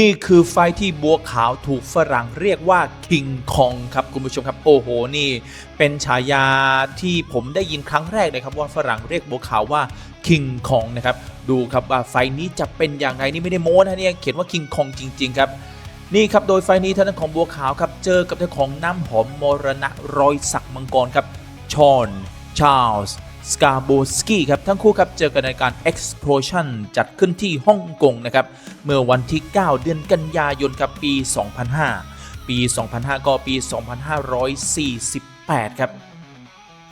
นี่คือไฟที่บัวขาวถูกฝรั่งเรียกว่าคิงคองครับคุณผู้ชมครับโอ้โหนี่ เป็นฉายาที่ผมได้ยินครั้งแรกเลยครับว่าฝรั่งเรียกบัวขาวว่าคิงคองนะครับดูครับว่าไฟนี้จะเป็นอย่างไรนี่ไม่ได้โม้นะเนี่ยเขียนว่าคิงคองจริง ๆ ครับนี่ครับโดยไฟนี้ท่านของบัวขาวครับเจอกับท่านของน้ำหอมมรณะรอยสักมังกรครับชอน ชาร์ลส์ สกาโบสกี้ครับทั้งคู่ครับเจอกันในการ Explosion จัดขึ้นที่ฮ่องกงนะครับเมื่อวันที่ 9 เดือนกันยายนครับปี 2005 ปี 2005 ก็ปี 2548 ครับ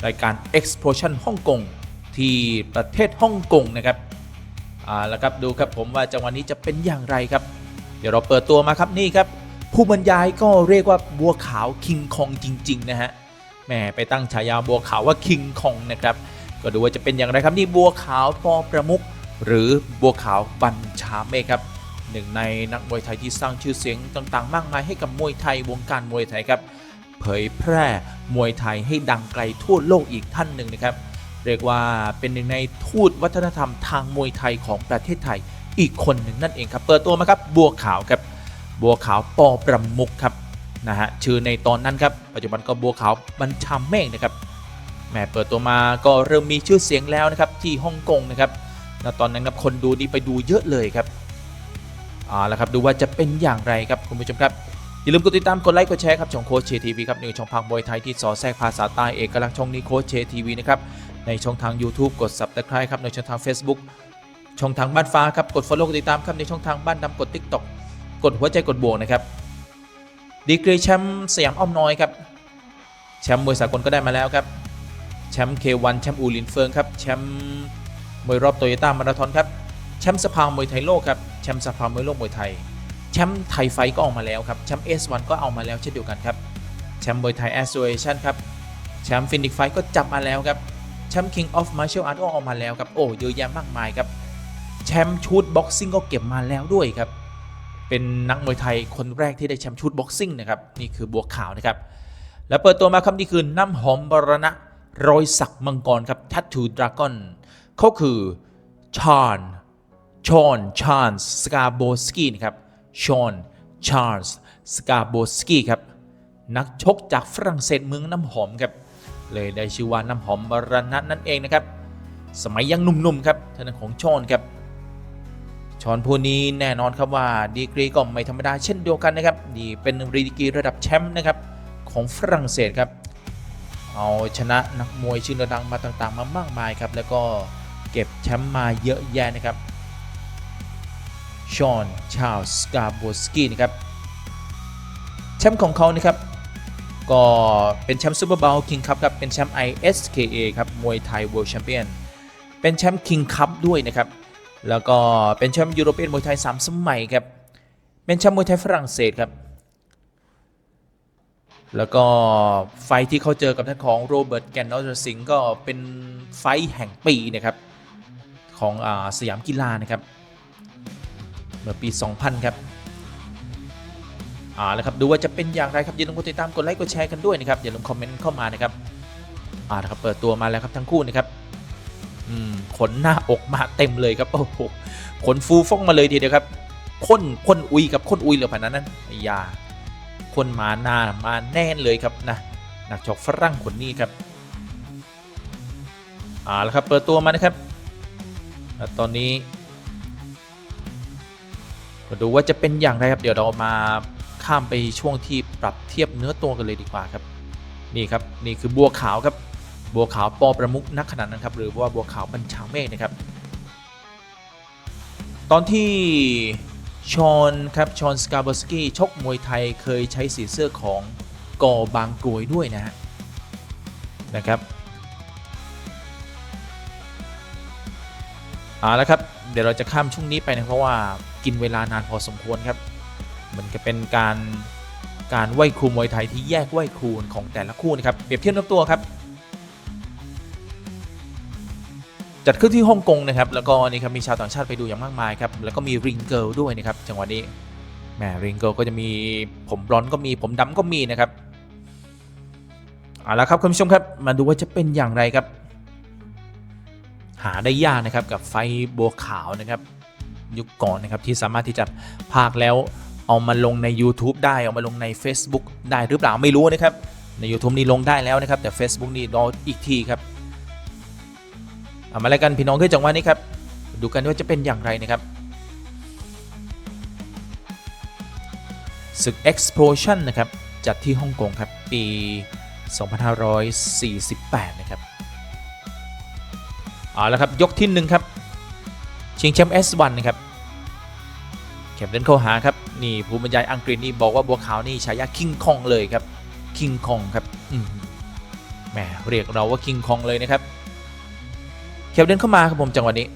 รายการ Explosion ฮ่องกงที่ประเทศฮ่องกงนะครับอ่าแล้วครับดูครับผมว่าจังหวะนี้จะเป็นอย่างไรครับ เดี๋ยวเราเปิดตัวมาครับนี่ครับ ผู้บรรยายก็เรียกว่าบัวขาวคิงคองจริง ๆ นะฮะแหมไปตั้งฉายาบัวขาวว่าคิงคองนะครับ ก็ดูว่าจะเป็นอย่างไรครับนี่บัวขาวปอประมุกหรือบัวขาวบัญชาเมฆครับหนึ่งในนักมวยไทยที่สร้างชื่อเสียงต่างๆ มากมายให้กับมวยไทยวงการมวยไทยครับ เผยแพร่มวยไทยให้ดังไกลทั่วโลกอีกท่านหนึ่งนะครับ เรียกว่าเป็นหนึ่งในทูตวัฒนธรรมทางมวยไทยของประเทศไทยอีกคนหนึ่งนั่นเองครับ เปิดตัวมาครับบัวขาวครับบัวขาวปอประมุกครับนะฮะชื่อในตอนนั้นครับปัจจุบันก็บัวขาวบัญชาเมฆนะครับ แหมเปิดตัวมาก็เริ่มมีชื่อเสียงแล้วนะครับที่ฮ่องกงนะครับณตอนนั้นครับคนดูนี่ไปดูเยอะเลยครับเอาละครับดูว่าจะเป็นอย่างไรครับคุณผู้ชมครับอย่าลืมกดติดตามกดไลค์กดแชร์ครับช่องโค้ชเชทีวีครับหนึ่งช่องพังมวยไทยที่สอแทรกภาษาใต้เอกลักษณ์ช่องนี้โค้ชเชทีวีนะครับในช่องทาง YouTube กด Subscribe ครับในช่องทาง Facebook ช่องทางบ้านฟ้าครับกด Follow กดติดตามครับในช่องทางบ้านดำกด TikTok กดหัวใจกดบวกนะครับดีกรีแชมป์สยามอ้อมน้อยครับแชมป์มวยสากลก็ได้มาแล้วครับ แชมป์ K1 แชมป์อูลินเฟิงครับแชมป์มวยรอบโตโยต้ามาราธอนครับแชมป์สภามวยไทยโลกครับแชมป์สภามวยโลกมวยไทยแชมป์ไทยไฟก็ออกมาแล้วครับแชมป์ S1 ก็เอามาแล้วเช่นเดียวกันครับแชมป์มวยไทยแอสโซเอชันครับแชมป์ฟินิกไฟก็จับมาแล้วครับแชมป์ King of Martial Arts ก็ออกมาแล้วครับโอ้เยอะแยะมากมายครับแชมป์ชุดบ็อกซิ่งก็เก็บมาแล้วด้วยครับเป็นนักมวยไทยคนแรกที่ได้แชมป์ชุดบ็อกซิ่งนะครับนี่คือบัวขาวนะครับแล้วเปิดตัวมาครับนี่คือน้ำหอมบรณะ รอยสักมังกรครับ Tattoo Dragon เขาคือชอนชอนชาร์ลสกาโบสกี้นะครับชอนชาร์ลสกาโบสกี้ครับนักชกจากฝรั่งเศสเมืองน้ำหอมครับเลยได้ชื่อว่าน้ำหอมบรณะนั่นเองนะครับ สมัยยังหนุ่มๆครับท่านของชอนครับชอนผู้นี้แน่นอนครับว่าดีกรีก็ไม่ธรรมดาเช่นเดียวกันนะครับนี่เป็นดีกรีระดับแชมป์นะครับของฝรั่งเศสครับ เอาชนะนักมวยชื่อดังมาต่างๆ มามากมายครับ แล้วก็เก็บแชมป์มาเยอะแยะนะครับ ชอนชาลส์กาโบสกี้นะครับ แชมป์ของเขานะครับ ก็เป็นแชมป์ซูเปอร์บ l ลคิงคัพครับ เป็นแชมป์ ISKA ครับ มวยไทย World Champion เป็นแชมป์คิงคัพด้วยนะครับ แล้วก็เป็นแชมป์ยูโรเปียนมวยไทย 3 สมัยครับ เป็นแชมป์มวยไทยฝรั่งเศสครับ แล้วก็ไฟที่เขาเจอกับท่านของโรเบิร์ตแกนนอร์สิงก็เป็นไฟแห่งปีนะครับของอสยามกีฬานะครับเมื่อปี 2000 ครับอ่าแล้วครับดูว่าจะเป็นอย่างไรครับอย่าลืมกดติดตามกดไลค์กดแชร์กันด้วยนะครับอย่าลืมคอมเมนต์เข้ามานะครับอ่านะครับเปิดตัวมาแล้วครับทั้งคู่นะครับอืมขนหน้าอกมาเต็มเลยครับโอ้โหขนฟูฟ่องมาเลยทีเดียวครับพ่นพ่นอุยกับพ่นอุยเหลือผ่านนั้นนั้นไอ้ยา คนมาหน้ามาแน่นเลยครับนะนักชกฝรั่งคนนี้ครับอ่าแล้วครับเปิดตัวมานะครับแล้วตอนนี้มาดูว่าจะเป็นอย่างไรครับ เดี๋ยวเรามาข้ามไปช่วงที่ปรับเทียบเนื้อตัวกันเลยดีกว่าครับ นี่ครับนี่คือบัวขาวครับบัวขาวปอประมุกนักขนาดนั้นครับ หรือว่าบัวขาวบัญชาเมฆนะครับ ตอนที่ ชอนครับชอนสกาบอสกี้ชกมวยไทยเคยใช้สีเสื้อของกอบางกรวยด้วยนะฮะนะครับเอาละครับ เดี๋ยวเราจะข้ามช่วงนี้ไปนะเพราะว่ากินเวลานานพอสมควรครับมันจะเป็นการการไหวครูมวยไทยที่แยกไหวครูของแต่ละคู่นะครับเปรียบเทียบน้ำตัวครับ จัดขึ้นที่ฮ่องกงนะครับแล้วก็นี่ครับมีชาวต่างชาติไปดูอย่างมากมายครับแล้วก็มีริงเกิลด้วยนะครับจังหวะนี้แหมริงเกิลก็จะมีผมบลอนก็มีผมดำก็มีนะครับเอาละครับคุณผู้ชมครับมาดูว่าจะเป็นอย่างไรครับ หาได้ยากนะครับกับไฟบัวขาวนะครับ ยุคก่อนนะครับที่สามารถที่จะพากแล้วเอามาลงใน YouTube ได้เอามาลงใน Facebook ได้หรือเปล่าไม่รู้นะครับใน YouTube นี่ลงได้แล้วนะครับแต่ Facebook นี่รออีกทีครับ เอามาแล้วกันพี่น้องขึ้นจังหวะนี้ครับ ดูกันว่าจะเป็นอย่างไรนะครับศึก Explosion นะครับ จัดที่ฮ่องกงครับ ปี 2548 นะครับ เอาละครับ ยกที่หนึ่งครับ ชิงแชมป์ S1 นะครับแคปเดนเข้าหาครับ นี่ผู้บรรยายอังกฤษนี่บอกว่าบัวขาวนี่ฉายาคิงคองเลยครับ คิงคองครับแหมเรียกเราว่าคิงคองเลยนะครับ แคปเดนเข้ามาครับผมจังหวะนี้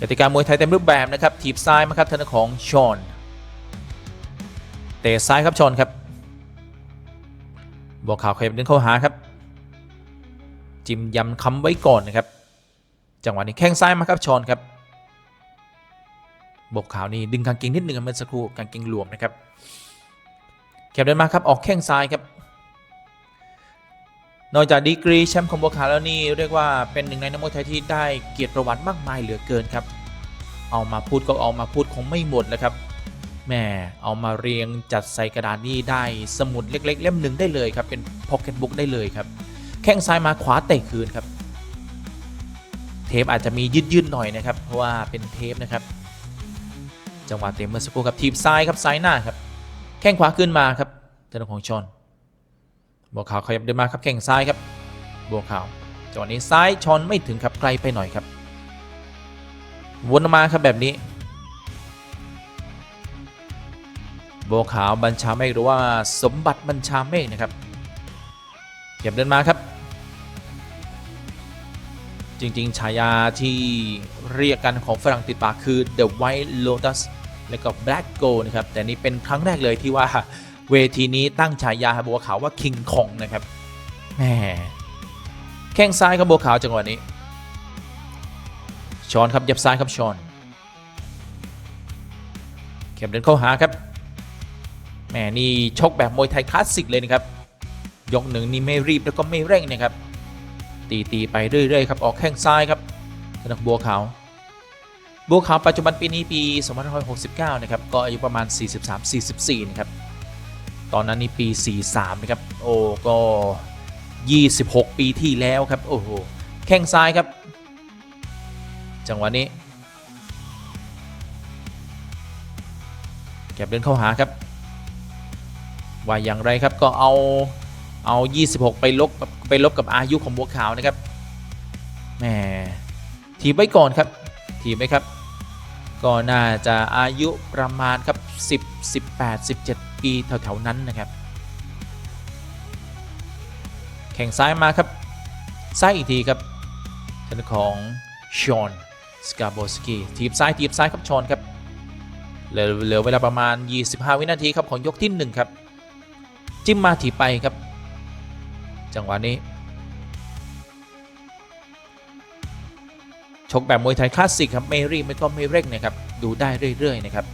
กติกามวยไทยเต็มรูปแบบนะครับถีบซ้ายมาครับทางด้ของชอนเตะซ้ายครับชอนครับบัวขาวขยับเดินเข้าหาครับ จิมยำคำไว้ก่อนนะครับ จังหวะนี้แข้งซ้ายมาครับชอนครับบวกข่าวนี่ดึงกางเกงนิดหนึ่งเมื่อสักครู่กางเกงหลวมนะครับแคบเดินมาครับออกแข้งซ้ายครับ นอกจากดีกรีแชมป์ของบัวขาวแล้วนี่เรียกว่าเป็นหนึ่งในนักมวยไทยที่ได้เกียรติประวัติมากมายเหลือเกินครับ เอามาพูดก็เอามาพูดคงไม่หมดนะครับแม่เอามาเรียงจัดใส่กระดานนี่ได้สมุดเล็ก ๆ เล่มหนึ่งได้เลยครับเป็นพ็อกเก็ตบุ๊กได้เลยครับแข้งซ้ายมาขวาเตะคืนครับ เทปอาจจะมียืดๆหน่อยนะครับ เพราะว่าเป็นเทปนะครับ จังหวะเตะเมื่อสักครู่ครับทีบซ้ายครับซ้ายหน้าครับแข้งขวาขึ้นมาครับทางด้าของชอน บัวขาวขยับเดินมาครับแข้งซ้ายครับบัวขาวจังหวะนี้ซ้ายชอนไม่ถึงครับไกลไปหน่อยครับ วนมาครับแบบนี้บัวขาวบัญชาเมฆหรือว่าสมบัติบัญชาเมฆนะครับขยับเดินมาครับ จริงๆ ฉายาที่เรียกกันของฝรั่งติดปากคือ The White Lotus และก็ Black Gold นะครับ แต่นี่เป็นครั้งแรกเลยที่ว่า เวทีนี้ตั้งฉายาบัวขาวว่า King Kong นะครับแหมแข้งซ้ายครับบัวขาวจังหวะนี้ชอนครับยับซ้ายครับชอนเข็มเดินเข้าหาครับแหมนี่ชกแบบมวยไทยคลาสสิกเลยนะครับยกหนึ่งนี่ไม่รีบแล้วก็ไม่เร่งนะครับ ตีตีไปเรื่อยๆครับออกแข้งซ้ายครับสำหรับบัวขาวบัวขาวปัจจุบันปีนี้ปี 2569 นะครับ ก็อายุประมาณ 43-44 นะครับ ตอนนั้นนี่ปี 43 นะครับ โอ้ก็ 26 ปีที่แล้วครับ โอ้โห แข้งซ้ายครับ จังหวะนี้ แก็บเดินเข้าหาครับ ว่าอย่างไรครับก็เอาเอา 26 ไปลบไปลบกับอายุของบัวขาวนะครับ แหม ทีไว้ก่อนครับ ทีไหมครับ ก็น่าจะอายุประมาณครับ 10 18 17 ปีแถวๆนั้นนะครับ แข่งซ้ายมาครับ ซ้ายอีกทีครับทางของชอนสกาโบสกี้ทีบซ้ายทีบซ้ายครับชอนครับเหลือเวลาประมาณ 25 วินาทีครับของยกที่ 1 ครับ จิ้มมาถีบไปครับ จังหวะนี้ ชกแบบมวยไทยคลาสสิกครับไม่รีบไม่ก็ไม่เร่งนะครับ ดูได้เรื่อยๆนะครับ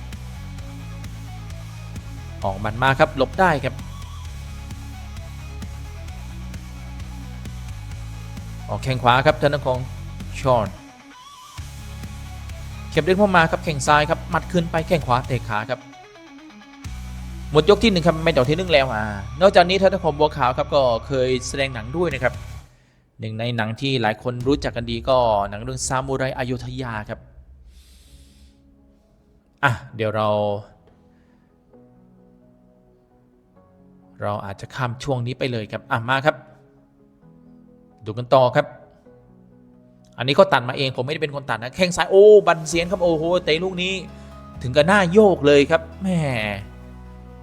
ออกมันมาครับหลบได้ครับออกแข้งขวาครับทางด้านของชอนเข็มเด้งเข้ามาครับแข้งซ้ายครับมัดขึ้นไปแข้งขวาเตะขาครับหมดยกที่หนึ่งครับไม่ต่อที่หนึ่งแล้วอ่านอกจากนี้ท่านของบัวขาวครับก็เคยแสดงหนังด้วยนะครับหนึ่งในหนังที่หลายคนรู้จักกันดีก็หนังเรื่องซามูไรอยุธยาครับอะเดี๋ยวเรา เราอาจจะข้ามช่วงนี้ไปเลยครับอะมาครับ ดูกันต่อครับ อันนี้เขาตัดมาเองผมไม่ได้เป็นคนตัดนะแข้งซ้ายโอ้บันเซียนครับโอ้โหเตะลูกนี้ ถึงกับหน้าโยกเลยครับแหม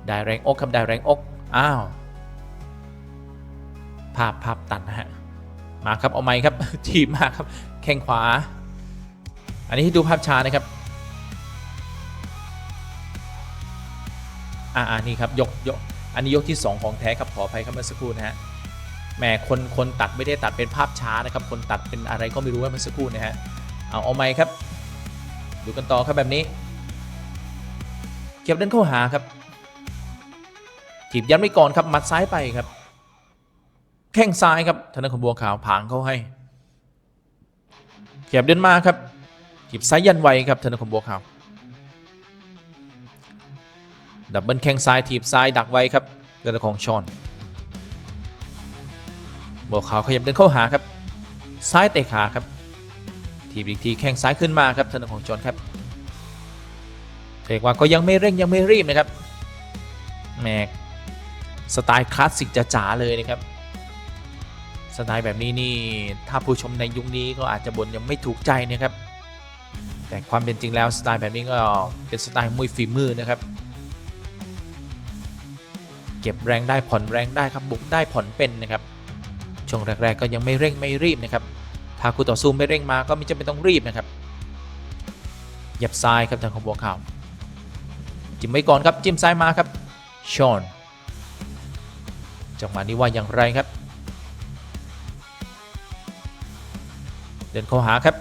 ได้แรงอกครับได้แรงอกอ้าวภาพภาพตัดนะฮะมาครับเอาไม้ครับทีบมาครับ แข้งขวา อันนี้ให้ดูภาพช้านะครับอ่าอันนี้ครับยกยก อันนี้ยกที่ 2 ของแท้ครับขออภัยครับเมื่อสักครู่นะฮะแหมคนคนตัดไม่ได้ตัดเป็นภาพช้านะครับ คนตัดเป็นอะไรก็ไม่รู้ว่าเมื่อสักครู่นะฮะเอาเอาไม้ครับ ดูกันต่อครับแบบนี้ เก็บเดินเข้าหาครับถีบยันไว้ก่อนครับมัดซ้ายไปครับ แข้งซ้ายครับธนาคมบัวขาวผางเข้าให้เขียบเดินมาครับถีบซ้ายยันไว้ครับธนาคมบัวขาว ดับเบิลแข้งซ้ายถีบซ้ายดักไว้ครับเรื่อของชอนบัวขาวขยับเดินเข้าหาครับ ซ้ายเตะขาครับ ทีบอีกทีแข้งซ้ายขึ้นมาครับธนของชอนครับเรียกว่าก็ยังไม่เร่งยังไม่รีบนะครับแหมสไตล์คลาสสิกจ๋าๆเลยนะครับสไตล์แบบนี้นี่ถ้าผู้ชมในยุคนี้ก็อาจจะบ่นยังไม่ถูกใจนะครับ แต่ความเป็นจริงแล้วสไตล์แบบนี้ก็เป็นสไตล์มวยฝีมือนะครับ เก็บแรงได้ผ่อนแรงได้ครับบุกได้ผ่อนเป็นนะครับช่วงแรกๆก็ยังไม่เร่งไม่รีบนะครับถ้าคู่ต่อสู้ไม่เร่งมาก็ไม่จำเป็นต้องรีบนะครับหยับซ้ายครับทางของบัวขาวจิ้มไว้ก่อนครับจิ้มซ้ายมาครับชอนจังหวะนี้ว่าอย่างไรครับ เดินเข้าหาครับ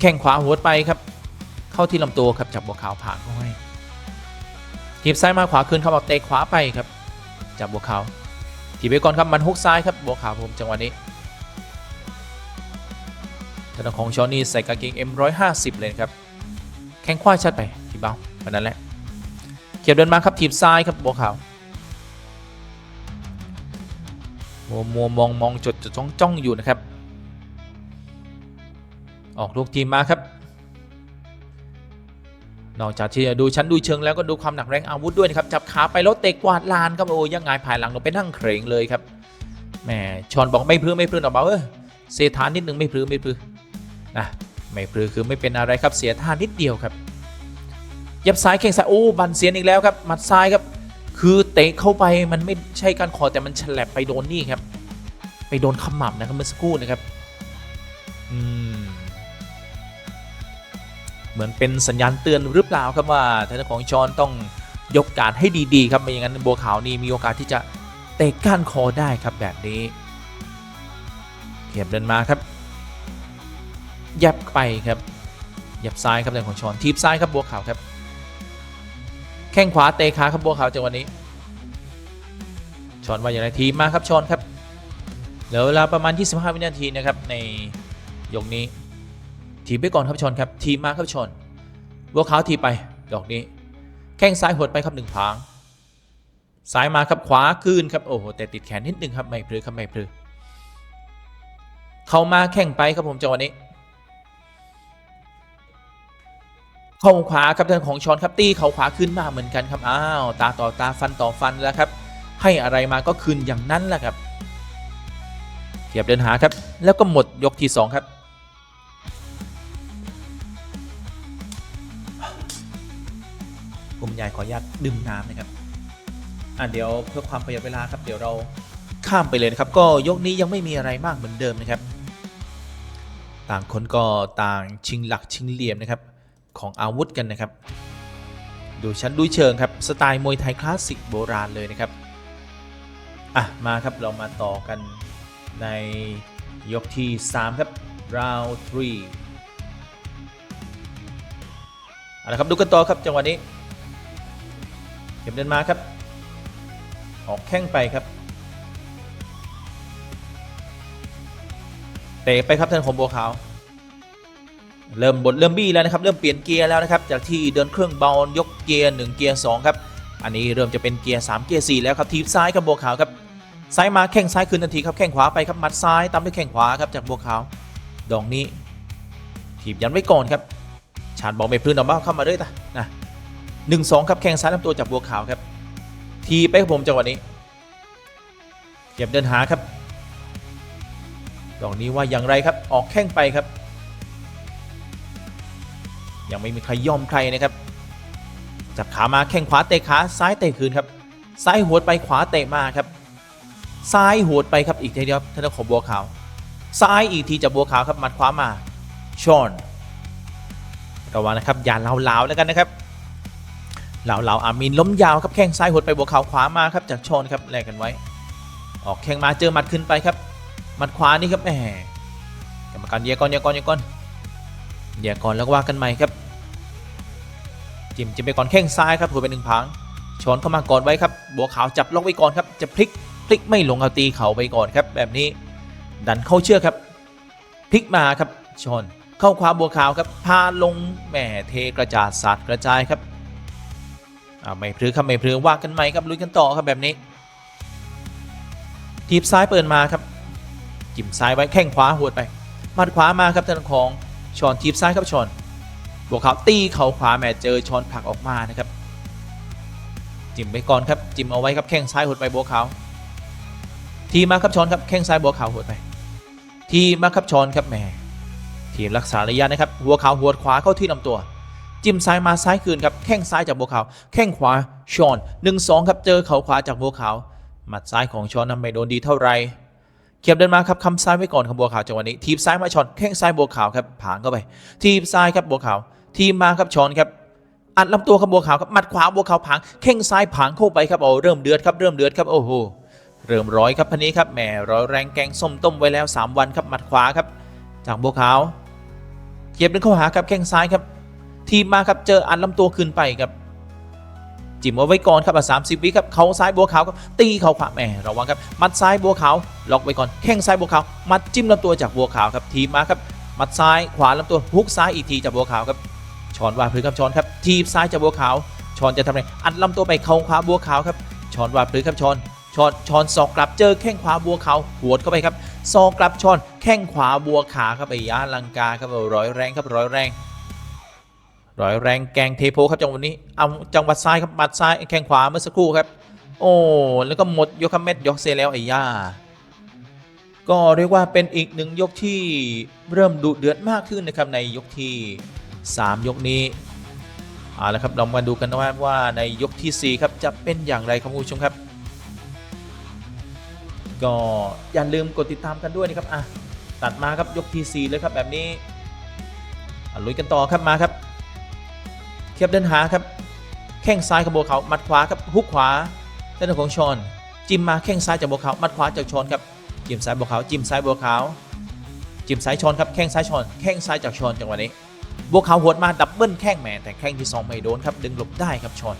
แข้งขวาหัวไปครับ เข้าที่ลำตัวครับจับบัวขาวผ่านเข้าให้ทีบซ้ายมาขวาคืนเข้ามาเตะขวาไปครับ จับบัวขาวทีบไปก่อนครับมันฮุกซ้ายครับบัวขาวผมจังหวะนี้ทางด้านของชอนี่ใส่กางเกง M150 เลยครับ แข้งขวาชัดไปที่เบ้าวันนั้นแหละ เขียบเดินมาครับทีบซ้ายครับบัวขาวมัวมัวมองมองจดจดจ้องจ้องอยู่นะครับ ออกลูกทีมมาครับ นอกจากที่จะดูชั้นดูเชิงแล้วก็ดูความหนักแรงอาวุธด้วยนะครับจับขาไปแล้วเตะกวาดลานครับโอ้ยังไงภายหลังลงไปนั่งเครงเลยครับแหมชอนบอกไม่พื้นไม่พื้นออกมาเออเสียทานนิดนึงไม่พื้นไม่พื้นนะไม่พื้นคือไม่เป็นอะไรครับเสียท่านิดเดียวครับยับซ้ายแข้งซ้ายโอ้บันเสียนอีกแล้วครับหมัดซ้ายครับ คือเตะเข้าไปมันไม่ใช่การคอแต่มันฉลับไปโดนนี่ครับ ไปโดนขมับนะครับเมื่อสักครู่นะครับอืม เหมือนเป็นสัญญาณเตือนหรือเปล่าครับว่าทางด้านของชอนต้องยกการให้ดีๆ ครับไม่อย่างนั้นบัวขาวนี่มีโอกาสที่จะเตะก้านคอได้ครับแบบนี้เขียบเดินมาครับ ยับไปครับยับซ้ายครับทางของชอนทีบซ้ายครับบัวขาวครับ แข้งขวาเตะขาครับบัวขาวจังหวะนี้ชอนว่าอย่างไรทีมมาครับชอนครับเหลือเวลาประมาณ 25 วินาทีนะครับในยกนี้ ทีบไปก่อนครับชนครับทีมมาครับชนบัวขาวทีบไปดอกนี้ แข้งซ้ายหดไปครับหนึ่งพางซ้ายมาครับขวาคืนครับโอ้โหแต่ติดแขนนิดนึงครับไม่พลือครับไม่พลือเข้ามาแข่งไปครับผมจังหวะนี้เข้าขวาครับทางของชอนครับตีเขาขวาขึ้นมาเหมือนกันครับอ้าวตาต่อตาฟันต่อฟันแล้วครับ ให้อะไรมาก็คืนอย่างนั้นแหละครับเขียบเดินหาครับ แล้วก็หมดยกที่สองครับ ผมยายขออนุญาตดื่มน้ำนะครับอะเดี๋ยวเพื่อความประหยัดเวลาครับเดี๋ยวเราข้ามไปเลยนะครับ ก็ยกนี้ยังไม่มีอะไรมากเหมือนเดิมนะครับ ต่างคนก็ต่างชิงหลักชิงเหลี่ยมนะครับของอาวุธกันนะครับ ดูชั้นดูเชิงครับสไตล์มวยไทยคลาสสิกโบราณเลยนะครับอะมาครับเรามาต่อกันในยกที่ 3 ครับ round 3เอาละครับดูกันต่อครับจังหวะนี้ เข็มเดินมาครับ ออกแข้งไปครับ เตะไปครับท่านของบัวขาว เริ่มบดเริ่มบี้แล้วนะครับ เริ่มเปลี่ยนเกียร์แล้วนะครับ จากที่เดินเครื่องเบายกเกียร์1เกียร์2ครับ อันนี้เริ่มจะเป็นเกียร์3เกียร์4แล้วครับทีบซ้ายครับบัวขาวครับ ซ้ายมาแข้งซ้ายคืนทันทีครับ แข้งขวาไปครับมัดซ้ายตามด้วยแข้งขวาครับจากบัวขาว ดอกนี้ถีบยันไว้ก่อนครับ ชาญบอกไม่พื้นออกมาเข้ามาเลยตะนะ หนึ่งสองครับแข้งซ้ายลำตัวจากบัวขาวครับ ทีไปครับผมจังหวะนี้ เก็บเดินหาครับดอกนี้ว่าอย่างไรครับออกแข้งไปครับ ยังไม่มีใครยอมใครนะครับ จับขามาแข้งขวาเตะขาซ้ายเตะคืนครับ ซ้ายหัวไปขวาเตะมาครับ ซ้ายหัวไปครับอีกทีเดียวท่านของบัวขาว ซ้ายอีกทีจากบัวขาวครับหมัดขวามาชอนระวังนะครับอย่าเหลาๆแล้วกันนะครับ เหล่าๆอามินล้มยาวครับแข้งซ้ายหดไปบวกเข่าขวามาครับจากชนครับแลกกันไว้ ออกแข้งมาเจอหมัดขึ้นไปครับหมัดขวานี่ครับแหมกรรมการเยียก่อนเยียก่อนเยียก่อนเยียกอนแล้วก็ว่ากันใหม่ครับจิ้มจิ้มไปก่อนแข้งซ้ายครับหัวไปหนึ่งพังชนเข้ามาก่อดไว้ครับบัวขาวจับล็อกไว้ก่อนครับจะพลิกพลิกไม่ลงเอาตีเข่าไปก่อนครับ แบบนี้ดันเข้าเชือกครับพลิกมาครับชนเข้าขวาบัวขาวครับพาลงแหม่เทกระจาดสาดกระจายครับ อาไม่พลือครับไม่พลือว่ากันใหม่ครับลุยกันต่อครับแบบนี้ทีบซ้ายเปิดมาครับจิ้มซ้ายไว้แข้งขวาหวดไปมัดขวามาครับทางด้าของชอนทีบซ้ายครับชอนบัวขาวตีเข่าขวาแหม่เจอชอนผลักออกมานะครับจิ้มไปก่อนครับจิ้มเอาไว้ครับแข้งซ้ายหดไปบัวขาวทีมาครับชอนครับแข้งซ้ายบัวขาวหดไป ทีมาครับชอนครับแหมทีมรักษาระยะนะครับหัวขาวหัวขวาเข้าที่ลำตัว จิ้มซ้ายมาซ้ายคืนครับแข้งซ้ายจากบัวขาวแข้งขวาชอน1นสองครับเจอเข่าขวาจากบัวขาวหมัดซ้ายของชอนนั้นไม่โดนดีเท่าไหร่เขียบเดินมาครับคำซ้ายไว้ก่อนครับบัวขาวจังหวะนี้ทีบซ้ายมาชอนแข้งซ้ายบัวขาวครับผางเข้าไป ทีบซ้ายครับบัวขาว ทีมมาครับชอนครับอัดลำตัวครับบัวขาวครับหมัดขวาบัวขาวผางแข้งซ้ายผางเข้าไปครับโอ้เริ่มเดือดครับเริ่มเดือดครับโอ้โหเริ่มร้อยครับพันนี้ครับแหมร้อยแรงแกงส้มต้มไว้แล้ว 3 วันครับหมัดขวาครับ จากบัวขาวเก็บเดินเข้าหาครับแข้งซ้ายครับ ทีมมาครับเจออัดลำตัวขึ้นไปครับจิ้มเอาไว้ก่อนครับอะสามสิบวิครับเขาซ้ายบัวขาวครับตีเขาขวาแหมระวังครับมัดซ้ายบัวขาวล็อกไว้ก่อนแข้งซ้ายบัวขาวมัดจิ้มลำตัวจากบัวขาวครับทีมมาครับมัดซ้ายขวาลำตัวฮุกซ้ายอีกทีจากบัวขาวครับชอนว่าพลือครับชอนครับทีบซ้ายจากบัวขาวชอนจะทำอะไรอัดลำตัวไปเขาขวาบัวขาวครับชอนว่าพลือครับชอนชอนชอนศอกกลับเจอแข้งขวาบัวขาวหัวดเข้าไปครับศอกกลับชอนแข้งขวาบัวขาเข้าไปย่าลังกาครับร้อยแรงครับร้อยแรง ร้อยแรงแกงเทโพครับจังหวะนี้เอาจังหวัดซ้ายครับหมัดซ้ายแข้งขวาเมื่อสักครู่ครับ โอ้แล้วก็หมดยกคำเม็ดยกเซแล้วไอ้ย่าก็เรียกว่าเป็นอีกหนึ่งยกที่เริ่มดุเดือดมากขึ้นนะครับในยกที่ 3 ยกนี้เอาละครับเรามาดูกันว่าว่าในยกทีสี่ 4 ครับจะเป็นอย่างไรครับคุณผู้ชมครับ ก็อย่าลืมกดติดตามกันด้วยนะครับอะตัดมาครับยกทีสี่เลยครับแบบนี้ลุยกันต่อครับมาครับ เทียบเดินหาครับแข้งซ้ายของบัวเขาวมัดขวาครับฮุกขวาเส้นของชอนจิ้มมาแข้งซ้ายจากบัวขาวมัดขวาจากชอนครับจิ้มซ้ายบัวขาวจิ้มซ้ายบัวขาวจิ้มซ้ายชอนครับแข้งซ้ายชอนแข้งซ้ายจากชอนจังหวะนี้บัวขาวหวดมาดับเบิลแข้งแหมแต่แข้งที่สองไม่โดนครับดึงหลบได้ครับชอน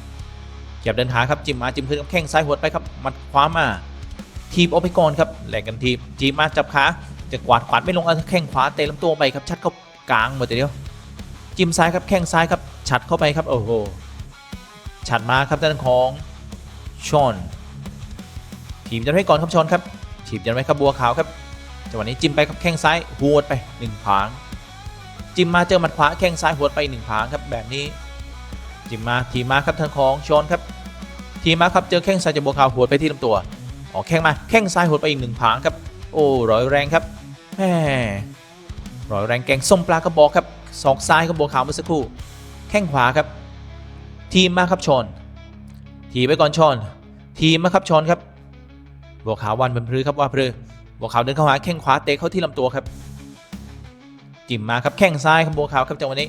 เก็บเดินหาครับจิ้มมาจิ้มขึ้นครับแข้งซ้ายหวดไปครับมัดขวามาทีบเอาไปก่อนครับแหลกกันทีบจีบมาจับขาจะกวาดขวาดไม่ลงเอาแข้งขวาเตะลำตัวไปครับชัดเข้ากลางหมดเดียวจิ้มซ้ายครับแข้งซ้ายครับ ฉัดเข้าไปครับ โอ้โหฉัดมาครับด้านของชอนทีมยันไว้ก่อนครับชอนครับทีบยันไว้ครับบัวขาวครับจังหวะนี้จิ้มไปครับแข้งซ้ายหวดไปหนึ่งผางจิมมาเจอหมัดขวาแข้งซ้ายหัวดไปหนึ่งผางครับแบบนี้จิมมาทีมาครับทางของชอนครับทีมาครับเจอแข้งซ้ายจากบัวขาวหัวดไปที่ลำตัวอ๋อแข้งมาแข้งซ้ายหัวดไปอีกหนึ่งผางครับ โอ้ร้อยแรงครับแหมร้อยแรงแกงส้มปลากระบอกครับศอกซ้ายครับบัวขาวเมื่อสักครู่ ข้งขวาครับ ทีมมาครับชอนทีไปก่อนชอนทีมมาครับชอนครับบัวขาววันเป็นพลือครับว่าพลือบัวขาวเดินเข้าหาแข้งขวาเตะเข้าที่ลำตัวครับ จิ้มมาครับแข้งซ้ายครับบัวขาวครับจังหวะนี้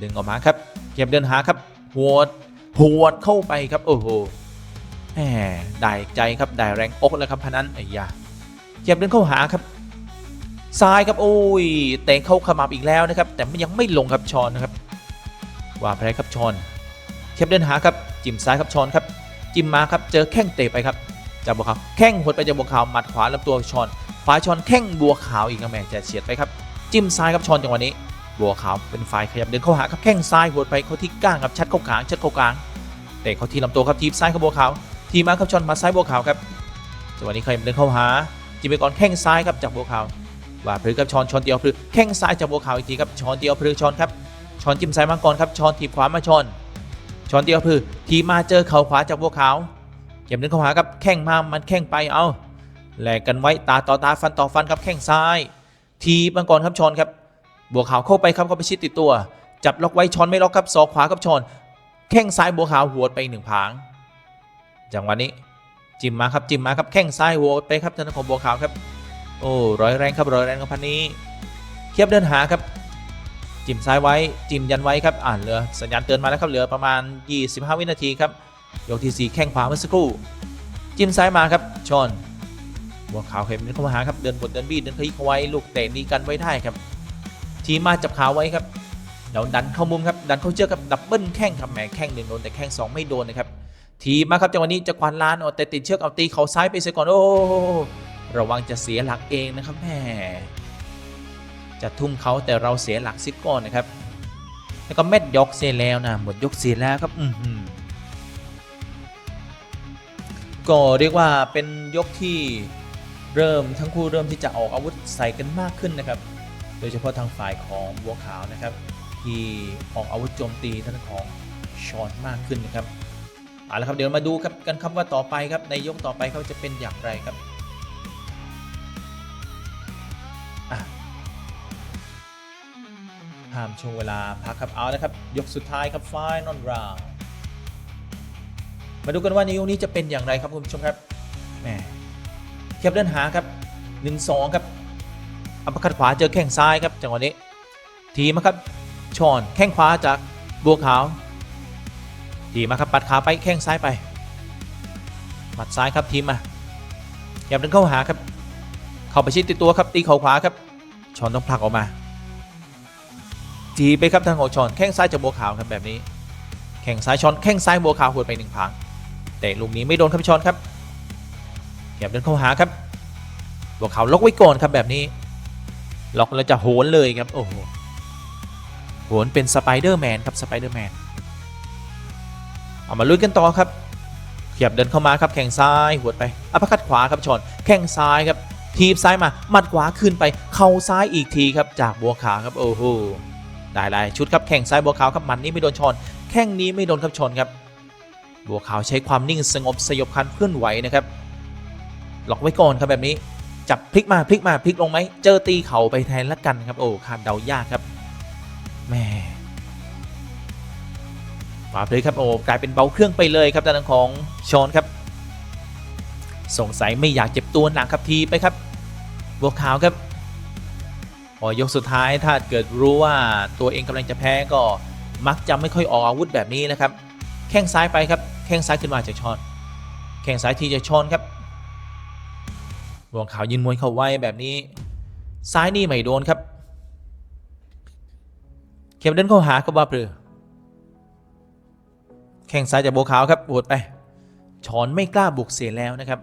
ดึงออกมาครับเก็บเดินหาครับหัวดหัวดเข้าไปครับโอ้โหแหมได้ใจครับได้แรงอกแล้วครับพนันไอ้ยาเก็บเดินเข้าหาครับ ซ้ายครับโอ้ยเตะเข้าขมับอีกแล้วนะครับ แต่มันยังไม่ลงครับชอนนะครับว่าแพ้ครับชอนเก็บเดินหาครับจิ้มซ้ายครับชอนครับจิ้มมาครับเจอแข้งเตะไปครับจากบัวขาวแข้งหดไปจากบัวขาวหมัดขวาลำตัวชอนฝ่ายชอนแข้งบัวขาวอีกนะแม่จะเฉียดไปครับจิ้มซ้ายครับชอนจังหวะนี้ บัวขาวเป็นฝ่ายขยับเดินเข้าหาครับแข้งซ้ายหดไปเข้าที่ก้างครับชัดเข้ากลางชัดเข้ากลางเตะเข้าที่ลำตัวครับทีบซ้ายครับบัวขาวทีมาครับชอนมาซ้ายบัวขาวครับจังหวะนี้ขยับเดินเข้าหาจิ้มไปก่อนแข้งซ้ายครับจากบัวขาว ว่าพลือครับช้อนช้อนเดียวพลือแข้งซ้ายจากบัวขาวอีกทีครับช้อนเดียวพลือช้อนครับช้อนจิ้มซ้ายมาก่อนครับช้อนทีบขวามาชอนช้อนเดียวพลือทีมาเจอเข่าขวาจากบัวขาวเก็บเดินเข้าหาครับแข้งมามันแข้งไปเอาแหลกกันไว้ตาต่อตาฟันต่อฟันครับแข้งซ้าย ทีบังกรครับช้อนครับบัวขาวเข้าไปครับเข้าไปชิดติดตัว จับล็อกไว้ช้อนไม่ล็อกครับศอกขวาครับชอนแข้งซ้ายบัวขาวหัวไปหนึ่งผางจังหวะนี้จิ้มมาครับจิ้มมาครับแข้งซ้ายหัวไปครับทางด้านของบัวขาวครับ โอ้ร้อยแรงครับร้อยแรงครับพันนี้เทียบเดินหาครับ จิ้มซ้ายไว้จิ้มยันไว้ครับอ่านเหลือสัญญาณเตือนมาแล้วครับเหลือประมาณ 25 วินาทีครับยกที่สี่แข้งขวาเมื่อสักครู่ จิ้มซ้ายมาครับชอนบัวขาวเข็มเดินเข้ามาหาครับเดินบดเดินบี้เดินขยี้เข้าไว้ลูกเตะนี้กันไว้ได้ครับ ทีมมาจับขาไว้ครับแล้วดันเข้ามุมครับดันเข้าเชือกกับดับเบิลแข้งครับแหมแข้งหนึ่งโดนแต่แข้งสองไม่โดนนะครับทีมมาครับจังหวะนี้จะควานล้านเอาแต่ติดเชือกเอาตีเขาซ้ายไปเสียก่อนโอ้ ระวังจะเสียหลักเองนะครับแหมจะทุ่มเขาแต่เราเสียหลักซิก่อนนะครับ แล้วก็เม็ดยกเสียแล้วนะหมดยกเสียแล้วครับอือหือก็เรียกว่าเป็นยกที่เริ่มทั้งคู่เริ่มที่จะออกอาวุธใส่กันมากขึ้นนะครับ โดยเฉพาะทางฝ่ายของบัวขาวนะครับ ที่ออกอาวุธโจมตีทางด้านของชอนมากขึ้นนะครับเอาละครับเดี๋ยวมาดูครับกันครับว่าต่อไปครับในยกต่อไปเขาจะเป็นอย่างไรครับ ห้ามช่วงเวลาพักครับเอาละครับ ยกสุดท้ายครับ final round มาดูกันว่าในยกนี้จะเป็นอย่างไรครับคุณผู้ชมครับแหมเทียบเดินหาครับ1-2ครับอัปคัดขวาเจอแข้งซ้ายครับจังหวะนี้ ทีมาครับชอนแข้งขวาจากบัวขาว ทีมาครับปัดขาไปแข้งซ้ายไปหมัดซ้ายครับทีมมาหยับเดินเข้าหาครับ เข้าไปชิดติดตัวครับตีเข่าขวาครับชอนต้องผลักออกมา ทีไปครับทางของชอนแข้งซ้ายจากบัวขาวครับแบบนี้ แข้งซ้ายชอนแข้งซ้ายบัวขาวหวดไปหนึ่งผางแต่ลูกนี้ไม่โดนครับชอนครับหยับเดินเข้าหาครับบัวขาวล็อกไว้ก่อนครับแบบนี้ ล็อกแล้วจะโหนเลยครับโอ้โหโหนเป็นสไปเดอร์แมนครับสไปเดอร์แมนเอามาลุยกันต่อครับขยับเดินเข้ามาครับแข้งซ้ายหัวดไปอัปคัดขวาครับชนแข้งซ้ายครับทีบซ้ายมาหมัดขวาขึ้นไป เข่าซ้ายอีกทีครับจากบัวขาวครับโอ้โห ได้หลายชุดครับแข้งซ้ายบัวขาวครับหมันนี้ไม่โดนชน แข้งนี้ไม่โดนครับชนครับ บัวขาวใช้ความนิ่งสงบสยบคันเคลื่อนไหวนะครับล็อกไว้ก่อนครับแบบนี้จับพลิกมาพลิกมาพลิกลงไหมเจอตีเข่าไปแทนละกันครับโอ้คาดเดายากครับแม่มาเลยครับโอ้กลายเป็นเบาเครื่องไปเลยครับทางด้านของชอนครับ สงสัยไม่อยากเจ็บตัวหนักครับทีไปครับบัวขาวครับ อ ยกสุดท้ายถ้าเกิดรู้ว่าตัวเองกำลังจะแพ้ก็มักจะไม่ค่อยออกอาวุธแบบนี้นะครับ แข้งซ้ายไปครับ แข้งซ้ายขึ้นมาจากชอน แข้งซ้ายทีจากชอนครับบัวขาวยืนมวยเข้าไว้แบบนี้ ซ้ายนี่ไม่โดนครับ เข็มเดินเข้าหาก็ว่าเปลือแข้งซ้ายจากโบขาวครับปวดไปชอนไม่กล้าบุกเสียแล้วนะครับ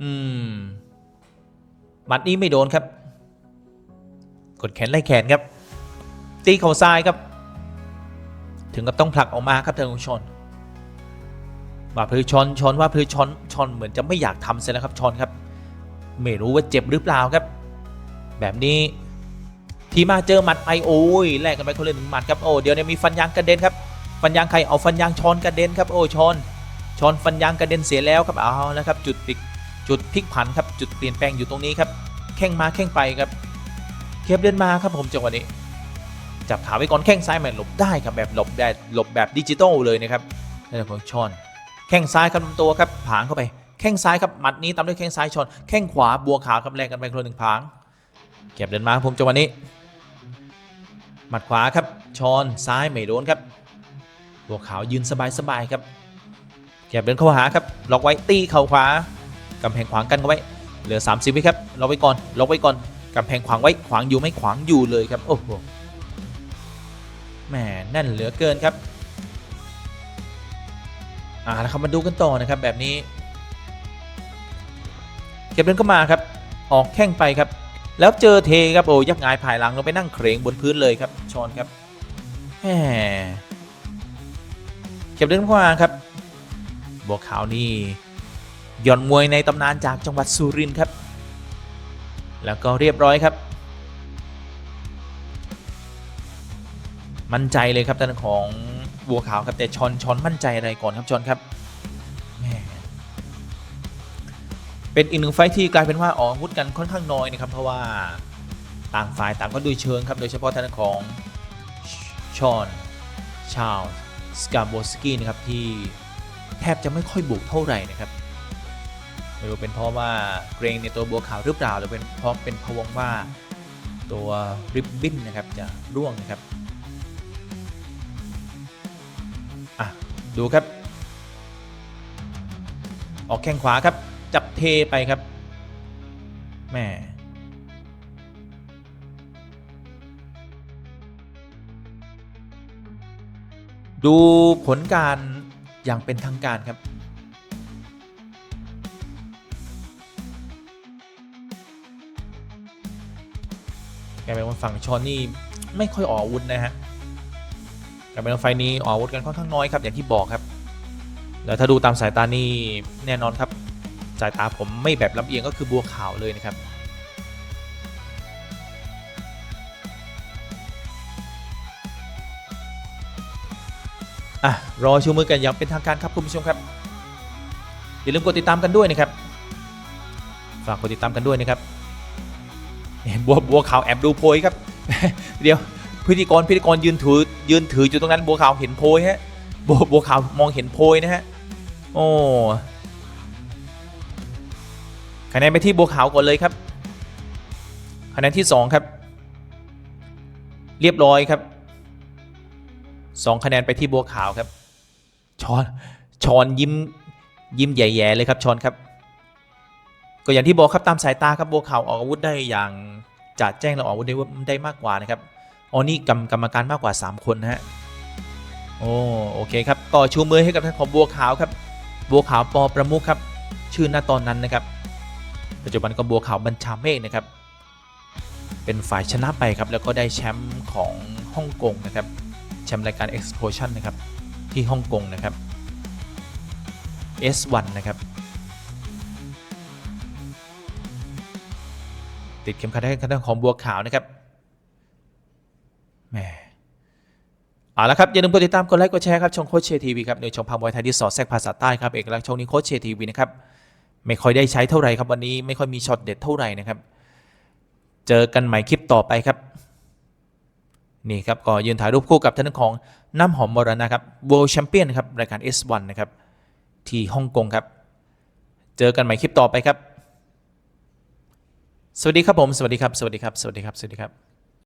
อืมหมัดนี้ไม่โดนครับ กดแขนไล่แขนครับ ตีเข่าซ้ายครับ ถึงกับต้องผลักออกมาครับทางของชอนว่าพลือชอนชอนว่าพลือชอนชอนเหมือนจะไม่อยากทำเสียแล้วครับชอนครับ ไม่รู้ว่าเจ็บหรือเปล่าครับ แบบนี้ทีมาเจอหมัดไปโอ้ยแลกกันไปคนละหนึ่งหมัดครับโอ้เดี๋ยวเนี่ยมีฟันยางกระเด็นครับฟันยางใครเอาฟันยางชอนกระเด็นครับโอ้ชอนชอนฟันยางกระเด็นเสียแล้วครับเอาแล้วครับจุดพลิกจุดพลิกผันครับจุดเปลี่ยนแปลงอยู่ตรงนี้ครับแข้งมาแข้งไปครับ เทียบเดินมาครับผมจังหวะนี้ จับขาไว้ก่อนแข้งซ้ายมันหลบได้ครับแบบหลบแบบหลบแบบดิจิตอลเลยนะครับนั่ของชอนแข้งซ้ายครับลำตัวครับผางเข้าไปแข้งซ้ายครับหมัดนี้ตามด้วยแข้งซ้ายชอนแข้งขวาบัวขาวครับแลกกันไปคนหนึ่งผางเก็บเดินมาครับผมจังหวะนี้หมัดขวาครับชอนซ้ายไม่โดนครับบัวขาวยืนสบายๆครับแกบเดินเข้าหาครับล็อกไว้ตีเข่าขวากำแพงขวางกันเอาไว้เหลือ 30วิครับล็อกไว้ก่อนล็อกไว้ก่อน กำแพงขวางไว้ขวางอยู่ไม่ขวางอยู่เลยครับโอ้โหแหมแน่นเหลือเกินครับอ่าแล้วครับมาดูกันต่อนะครับแบบนี้ เก็บเดินเข้ามาครับ ออกแข้งไปครับ แล้วเจอเทครับโอ้ยักงายผายหลังลงไปนั่งเครงบนพื้นเลยครับชอนครับแหมเก็บเดินเข้ามาครับบัวขาวนี่ย่อนมวยในตำนานจากจังหวัดสุรินทร์ครับ แล้วก็เรียบร้อยครับ มั่นใจเลยครับด้านของบัวขาวครับแต่ชอนชอนมั่นใจอะไรก่อนครับชอนครับเป็นอีกหนึ่งไฟที่กลายเป็นว่าออกอาวุธกันค่อนข้างน้อยนะครับ เพราะว่าต่างฝ่ายต่างก็ดูเชิงครับ โดยเฉพาะทางด้านของชอนชาวสกาโบสกี้นะครับที่แทบจะไม่ค่อยบุกเท่าไหร่นะครับ ไม่รู้เป็นเพราะว่าเกรงในตัวบัวขาวหรือเปล่าหรือเป็นเพราะเป็นพวงว่าตัวริบบิ้นนะครับจะร่วงนะครับอะดูครับ ออกแข้งขวาครับ จับเทไปครับแม่ดูผลการอย่างเป็นทางการครับ กลายเป็นว่าฝั่งชอนนี่ไม่ค่อยออกอาวุธนะฮะกลายเป็นว่าไฟนี้ออกอาวุธกันค่อนข้างน้อยครับอย่างที่บอกครับแล้วถ้าดูตามสายตานี่แน่นอนครับสายตาผมไม่แบบลำเอียงก็คือบัวขาวเลยนะครับอะรอชูมือกันอย่างเป็นทางการครับคุณผู้ชมครับอย่าลืมกดติดตามกันด้วยนะครับฝากกดติดตามกันด้วยนะครับ บัวบัวขาวแอบดูโพยครับ เดี๋ยวพิธีกรพิธีกรยืนถือยืนถืออยู่ตรงนั้นบัวขาวเห็นโพยฮะบัวบัวขาวมองเห็นโพยนะฮะโอ้คะแนนไปที่บัวขาวก่อนเลยครับคะแนนที่2ครับ เรียบร้อยครับ2คะแนนไปที่บัวขาวครับชอนชอนยิ้มยิ้มแย่ๆเลยครับชอนครับ ก็อย่างที่บอกครับตามสายตาครับบัวขาวออกอาวุธได้อย่าง จัดแจ้งและออกอาวุธได้ได้มากกว่านะครับอ๋อนี่กรรมกรรมการมากกว่า 3 คนนะฮะโอ้โอเคครับก็ชูมือให้กับทางของบัวขาวครับบัวขาวปอประมุขครับ ชื่อณตอนนั้นนะครับ ปัจจุบันก็บัวขาวบัญชาเมฆนะครับ เป็นฝ่ายชนะไปครับ แล้วก็ได้แชมป์ของฮ่องกงนะครับแชมป์รายการ Explosion นะครับที่ฮ่องกงนะครับ S1 นะครับ ติดเข็มขัดให้ทางของบัวขาวนะครับแหมเอาละครับอย่าลืมกดติดตามกดไลค์กดแชร์ครับช่องโคชเชทีวีครับในช่องพังบอยไทยที่สอดแทรกภาษาใต้ครับเอกลักษณ์ช่องนี้โคชเชทีวีนะครับไม่ค่อยได้ใช้เท่าไหร่ครับวันนี้ไม่ค่อยมีช็อตเด็ดเท่าไหร่นะครับ เจอกันใหม่คลิปต่อไปครับนี่ครับก็ยืนถ่ายรูปคู่กับท่านของน้ำหอมมรณะครับ World Champion นครับรายการ S1 นะครับที่ฮ่องกงครับ เจอกันใหม่คลิปต่อไปครับ สวัสดีครับผม สวัสดีครับ สวัสดีครับ สวัสดีครับ สวัสดีครับ